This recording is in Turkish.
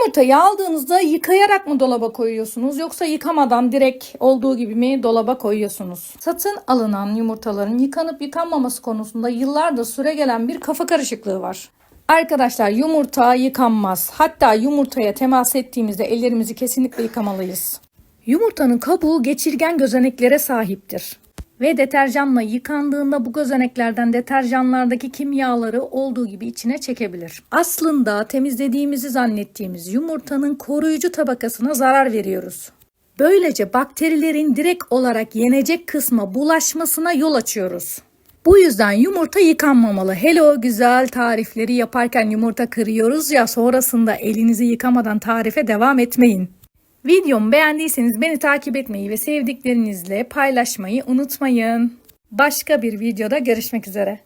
Yumurtayı aldığınızda yıkayarak mı dolaba koyuyorsunuz yoksa yıkamadan direkt olduğu gibi mi dolaba koyuyorsunuz? Satın alınan yumurtaların yıkanıp yıkanmaması konusunda yıllardır süre gelen bir kafa karışıklığı var. Arkadaşlar yumurta yıkanmaz. Hatta yumurtaya temas ettiğimizde ellerimizi kesinlikle yıkamalıyız. Yumurtanın kabuğu geçirgen gözeneklere sahiptir. Ve deterjanla yıkandığında bu gözeneklerden deterjanlardaki kimyaları olduğu gibi içine çekebilir. Aslında temizlediğimizi zannettiğimiz yumurtanın koruyucu tabakasına zarar veriyoruz. Böylece bakterilerin direkt olarak yenecek kısma bulaşmasına yol açıyoruz. Bu yüzden yumurta yıkanmamalı. Hele o güzel tarifleri yaparken yumurta kırıyoruz ya sonrasında elinizi yıkamadan tarife devam etmeyin. Videomu beğendiyseniz beni takip etmeyi ve sevdiklerinizle paylaşmayı unutmayın. Başka bir videoda görüşmek üzere.